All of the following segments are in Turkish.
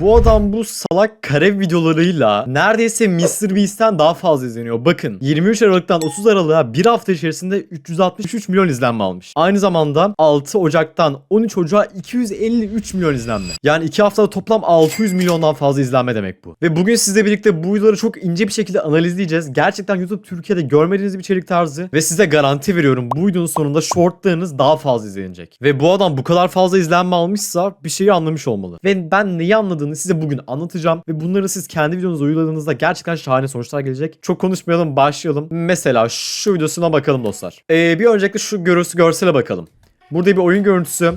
Bu adam bu salak kare videolarıyla neredeyse Mr. Beast'ten daha fazla izleniyor. Bakın 23 Aralık'tan 30 Aralık'a bir hafta içerisinde 363 milyon izlenme almış. Aynı zamanda 6 Ocak'tan 13 Ocak'a 253 milyon izlenme. Yani 2 haftada toplam 600 milyondan fazla izlenme demek bu. Ve bugün sizle birlikte bu videoları çok ince bir şekilde analizleyeceğiz. Gerçekten YouTube Türkiye'de görmediğiniz bir içerik tarzı ve size garanti veriyorum bu videonun sonunda shortlarınız daha fazla izlenecek. Ve bu adam bu kadar fazla izlenme almışsa bir şeyi anlamış olmalı. Ve ben neyi anladığını size bugün anlatacağım ve bunları siz kendi videonuza uyguladığınızda gerçekten şahane sonuçlar gelecek. Çok konuşmayalım başlayalım. Mesela şu videosuna bakalım dostlar. Ee, bir öncelikle şu görüntüsü görsele bakalım. Burada bir oyun görüntüsü.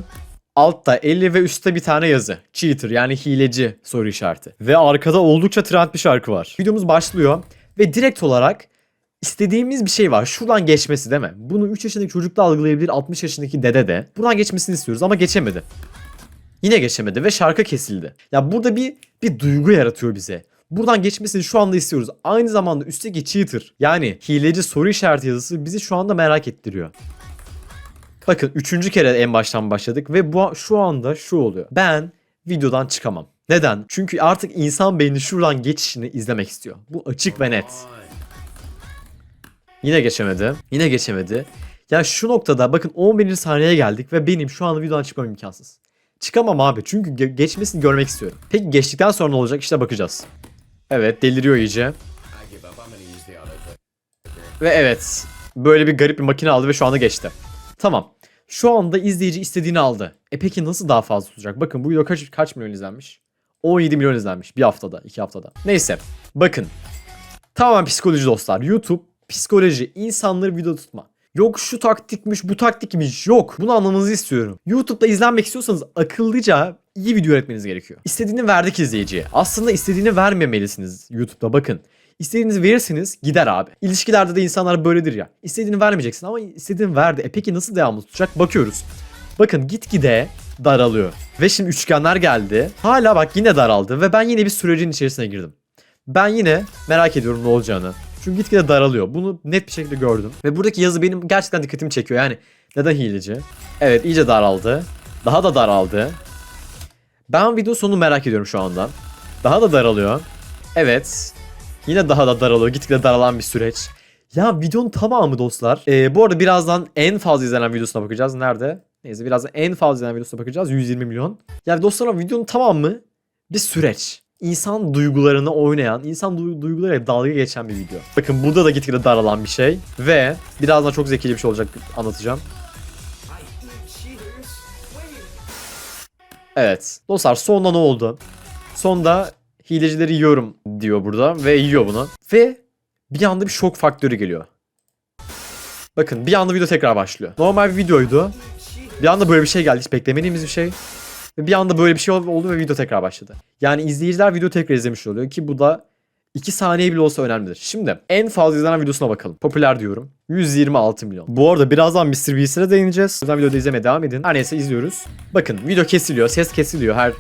Altta 50 ve üstte bir tane yazı. Cheater yani hileci soru işareti. Ve arkada oldukça trend bir şarkı var. Videomuz başlıyor ve direkt olarak istediğimiz bir şey var. Şuradan geçmesi değil mi? Bunu 3 yaşındaki çocuk da algılayabilir, 60 yaşındaki dede de. Buradan geçmesini istiyoruz ama geçemedi. Yine geçemedi ve şarkı kesildi. Ya burada bir bir duygu yaratıyor bize. Buradan geçmesini şu anda istiyoruz. Aynı zamanda üstteki cheater yani hileci soru işareti yazısı bizi şu anda merak ettiriyor. Bakın üçüncü kere en baştan başladık ve bu şu anda şu oluyor. Ben videodan çıkamam. Neden? Çünkü artık insan beyni şuradan geçişini izlemek istiyor. Bu açık ve net. Yine geçemedi. Yine geçemedi. Ya şu noktada bakın 11. saniyeye geldik ve benim şu anda videodan çıkmam imkansız. Çıkamam abi çünkü ge- geçmesini görmek istiyorum. Peki geçtikten sonra ne olacak işte bakacağız. Evet deliriyor iyice. Ve evet böyle bir garip bir makine aldı ve şu anda geçti. Tamam. Şu anda izleyici istediğini aldı. E peki nasıl daha fazla tutacak? Bakın bu video kaç, kaç milyon izlenmiş? 17 milyon izlenmiş bir haftada, iki haftada. Neyse bakın. Tamamen psikoloji dostlar. YouTube psikoloji, insanları video tutma. Yok şu taktikmiş, bu taktikmiş. Yok. Bunu anlamanızı istiyorum. YouTube'da izlenmek istiyorsanız akıllıca iyi video üretmeniz gerekiyor. İstediğini verdik izleyiciye. Aslında istediğini vermemelisiniz YouTube'da bakın. İstediğinizi verirsiniz gider abi. İlişkilerde de insanlar böyledir ya. İstediğini vermeyeceksin ama istediğini verdi. E peki nasıl devamlı tutacak? Bakıyoruz. Bakın gitgide daralıyor. Ve şimdi üçgenler geldi. Hala bak yine daraldı ve ben yine bir sürecin içerisine girdim. Ben yine merak ediyorum ne olacağını. Çünkü gitgide daralıyor. Bunu net bir şekilde gördüm. Ve buradaki yazı benim gerçekten dikkatimi çekiyor. Yani neden hileci? Evet iyice daraldı. Daha da daraldı. Ben video sonunu merak ediyorum şu anda. Daha da daralıyor. Evet. Yine daha da daralıyor. Gitgide daralan bir süreç. Ya videonun tamamı dostlar. Ee, bu arada birazdan en fazla izlenen videosuna bakacağız. Nerede? Neyse birazdan en fazla izlenen videosuna bakacağız. 120 milyon. Ya dostlar videonun tamamı bir süreç. İnsan duygularını oynayan, insan du- duygularıyla dalga geçen bir video. Bakın burada da gitgide daralan bir şey. Ve birazdan çok zekice bir şey olacak anlatacağım. Evet. Dostlar sonunda ne oldu? Sonda hilecileri yiyorum diyor burada ve yiyor bunu. Ve bir anda bir şok faktörü geliyor. Bakın bir anda video tekrar başlıyor. Normal bir videoydu. Bir anda böyle bir şey geldi. Hiç beklemediğimiz bir şey. Ve bir anda böyle bir şey oldu ve video tekrar başladı. Yani izleyiciler video tekrar izlemiş oluyor ki bu da 2 saniye bile olsa önemlidir. Şimdi en fazla izlenen videosuna bakalım. Popüler diyorum. 126 milyon. Bu arada birazdan Mr. Beast'e de değineceğiz. O yüzden videoda izlemeye devam edin. Her neyse izliyoruz. Bakın video kesiliyor, ses kesiliyor her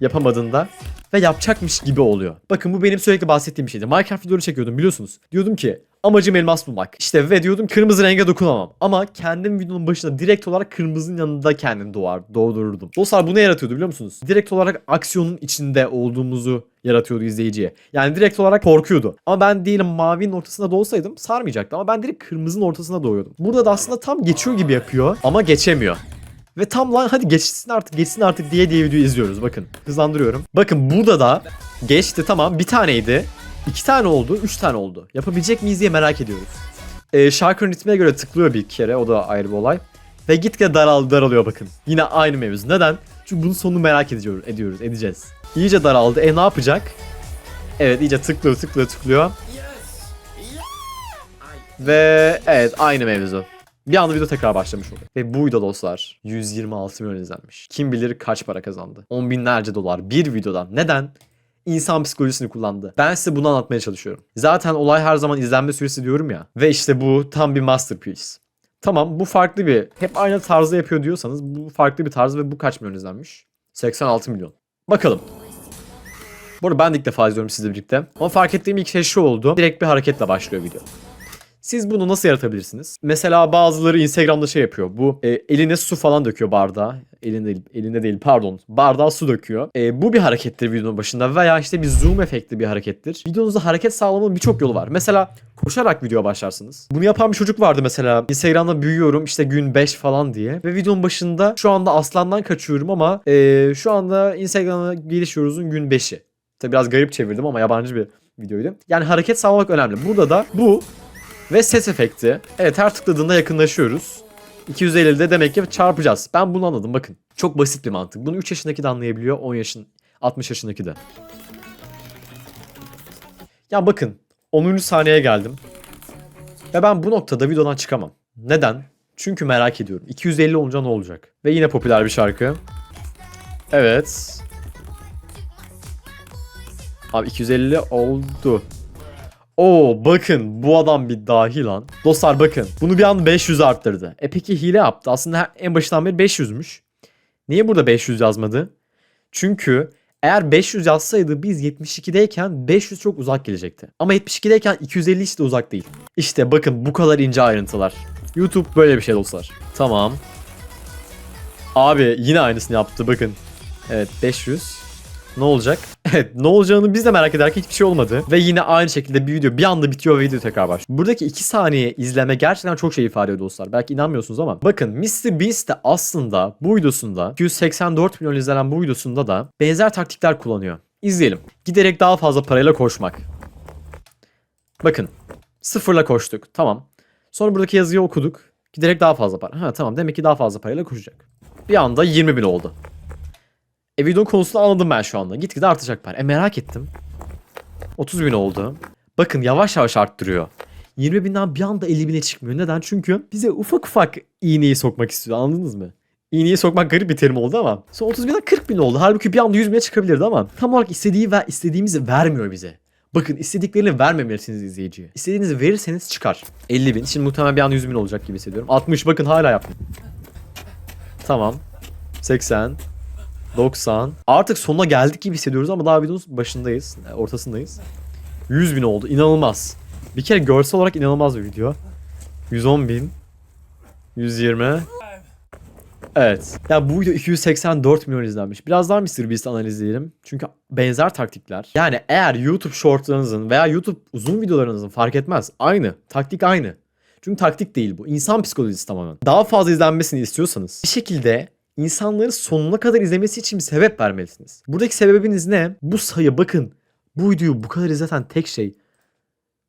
yapamadığında. Ve yapacakmış gibi oluyor. Bakın bu benim sürekli bahsettiğim şeydi. Minecraft videoları çekiyordum biliyorsunuz. Diyordum ki amacım elmas bulmak. İşte ve diyordum kırmızı renge dokunamam. Ama kendim videonun başında direkt olarak kırmızının yanında kendim doğar, doğdururdum. Dostlar bu ne yaratıyordu biliyor musunuz? Direkt olarak aksiyonun içinde olduğumuzu yaratıyordu izleyiciye. Yani direkt olarak korkuyordu. Ama ben diyelim mavinin ortasında doğsaydım sarmayacaktı. Ama ben direkt kırmızının ortasında doğuyordum. Burada da aslında tam geçiyor gibi yapıyor ama geçemiyor. Ve tam lan hadi geçsin artık geçsin artık diye diye videoyu izliyoruz bakın. Hızlandırıyorum. Bakın burada da geçti tamam bir taneydi. iki tane oldu, üç tane oldu. Yapabilecek miyiz diye merak ediyoruz. Ee, şarkının ritmine göre tıklıyor bir kere o da ayrı bir olay. Ve gitgide daral, daralıyor bakın. Yine aynı mevzu. Neden? Çünkü bunun sonunu merak ediyoruz, ediyoruz, edeceğiz. İyice daraldı. E ne yapacak? Evet iyice tıklıyor, tıklıyor, tıklıyor. Ve evet aynı mevzu. Bir anda video tekrar başlamış oluyor. Ve bu video dostlar 126 milyon izlenmiş. Kim bilir kaç para kazandı. On binlerce dolar bir videodan. Neden? İnsan psikolojisini kullandı. Ben size bunu anlatmaya çalışıyorum. Zaten olay her zaman izlenme süresi diyorum ya. Ve işte bu tam bir masterpiece. Tamam bu farklı bir hep aynı tarzda yapıyor diyorsanız bu farklı bir tarz ve bu kaç milyon izlenmiş? 86 milyon. Bakalım. Bu arada ben de ilk defa izliyorum sizle birlikte. Ama fark ettiğim ilk şey şu oldu. Direkt bir hareketle başlıyor video. Siz bunu nasıl yaratabilirsiniz? Mesela bazıları Instagram'da şey yapıyor. Bu e, eline su falan döküyor bardağa. Elinde elinde değil pardon. Bardağa su döküyor. E, bu bir harekettir videonun başında veya işte bir zoom efekti bir harekettir. Videonuzda hareket sağlamanın birçok yolu var. Mesela koşarak video başlarsınız. Bunu yapan bir çocuk vardı mesela. Instagram'da büyüyorum işte gün 5 falan diye. Ve videonun başında şu anda aslandan kaçıyorum ama e, şu anda Instagram'a gelişiyoruz'un gün 5'i. Tabi biraz garip çevirdim ama yabancı bir videoydu. Yani hareket sağlamak önemli. Burada da bu ve ses efekti. Evet her tıkladığında yakınlaşıyoruz. 250'de demek ki çarpacağız. Ben bunu anladım bakın. Çok basit bir mantık. Bunu 3 yaşındaki de anlayabiliyor. 10 yaşın, 60 yaşındaki de. Ya bakın 10. saniyeye geldim. Ve ben bu noktada videodan çıkamam. Neden? Çünkü merak ediyorum. 250 olunca ne olacak? Ve yine popüler bir şarkı. Evet. Abi 250 oldu. Oo bakın bu adam bir dahi lan. Dostlar bakın bunu bir an 500 arttırdı. E peki hile yaptı. Aslında en başından beri 500'müş. Niye burada 500 yazmadı? Çünkü eğer 500 yazsaydı biz 72'deyken 500 çok uzak gelecekti. Ama 72'deyken 250 hiç de uzak değil. İşte bakın bu kadar ince ayrıntılar. YouTube böyle bir şey dostlar. Tamam. Abi yine aynısını yaptı bakın. Evet 500. Ne olacak? Evet ne olacağını biz de merak ederken hiçbir şey olmadı. Ve yine aynı şekilde bir video bir anda bitiyor ve video tekrar başlıyor. Buradaki 2 saniye izleme gerçekten çok şey ifade ediyor dostlar. Belki inanmıyorsunuz ama. Bakın Mr. Beast de aslında bu videosunda 284 milyon izlenen bu videosunda da benzer taktikler kullanıyor. İzleyelim. Giderek daha fazla parayla koşmak. Bakın. Sıfırla koştuk. Tamam. Sonra buradaki yazıyı okuduk. Giderek daha fazla para. Ha tamam demek ki daha fazla parayla koşacak. Bir anda 20 bin oldu. E videonun konusunu anladım ben şu anda. Gitgide artacak para. E merak ettim. 30 bin oldu. Bakın yavaş yavaş arttırıyor. 20 binden bir anda 50 bine çıkmıyor. Neden? Çünkü bize ufak ufak iğneyi sokmak istiyor. Anladınız mı? İğneyi sokmak garip bir terim oldu ama. Sonra 30 binden 40 bin oldu. Halbuki bir anda 100 bine çıkabilirdi ama. Tam olarak istediği ve istediğimizi vermiyor bize. Bakın istediklerini vermemelisiniz izleyiciye. İstediğinizi verirseniz çıkar. 50 bin. Şimdi muhtemelen bir anda 100 bin olacak gibi hissediyorum. 60 bakın hala yaptım. Tamam. 80. 90. Artık sonuna geldik gibi hissediyoruz ama daha videonun başındayız. e, Ortasındayız. 100 bin oldu. İnanılmaz. Bir kere görsel olarak inanılmaz bir video. 110 bin. 120. Evet. Ya bu video 284 milyon izlenmiş. Biraz daha Mr. Beast analizleyelim. Çünkü benzer taktikler. Yani eğer YouTube shortlarınızın veya YouTube uzun videolarınızın fark etmez. Aynı. Taktik aynı. Çünkü taktik değil bu. İnsan psikolojisi tamamen. Daha fazla izlenmesini istiyorsanız bir şekilde insanları sonuna kadar izlemesi için bir sebep vermelisiniz. Buradaki sebebiniz ne? Bu sayı bakın. Bu videoyu bu kadar izleten tek şey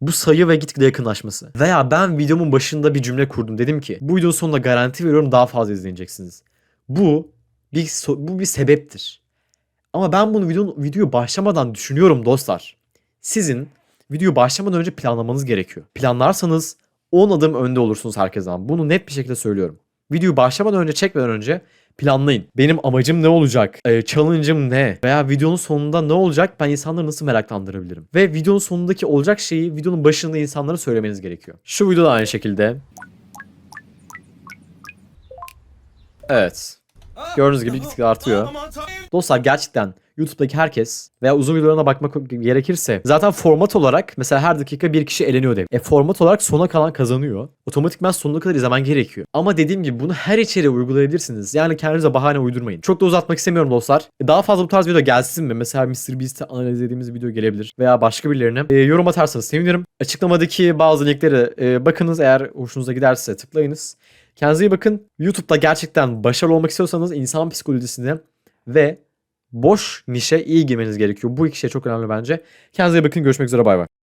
bu sayı ve gitgide yakınlaşması. Veya ben videomun başında bir cümle kurdum. Dedim ki bu videonun sonunda garanti veriyorum daha fazla izleyeceksiniz. Bu bir so- bu bir sebeptir. Ama ben bunu videonun videoyu başlamadan düşünüyorum dostlar. Sizin videoyu başlamadan önce planlamanız gerekiyor. Planlarsanız 10 adım önde olursunuz herkesten. Bunu net bir şekilde söylüyorum. Videoyu başlamadan önce çekmeden önce planlayın. Benim amacım ne olacak? Ee, challenge'ım ne? Veya videonun sonunda ne olacak? Ben insanları nasıl meraklandırabilirim? Ve videonun sonundaki olacak şeyi videonun başında insanlara söylemeniz gerekiyor. Şu video aynı şekilde. Evet. Gördüğünüz gibi gitgide artıyor. Dostlar gerçekten YouTube'daki herkes veya uzun videolarına bakmak gerekirse zaten format olarak mesela her dakika bir kişi eleniyor dev. E format olarak sona kalan kazanıyor. Otomatikman sonuna kadar izlemen gerekiyor. Ama dediğim gibi bunu her içeriğe uygulayabilirsiniz. Yani kendinize bahane uydurmayın. Çok da uzatmak istemiyorum dostlar. E, Daha fazla bu tarz video gelsin mi? Mesela Mr. Beast'i analiz ettiğimiz video gelebilir. Veya başka birilerine. E, yorum atarsanız sevinirim. Açıklamadaki bazı linkleri e, bakınız. Eğer hoşunuza giderse tıklayınız. Kendinize iyi bakın. YouTube'da gerçekten başarılı olmak istiyorsanız insan psikolojisine ve boş nişe iyi girmeniz gerekiyor. Bu iki şey çok önemli bence. Kendinize iyi bakın. Görüşmek üzere. Bay bay.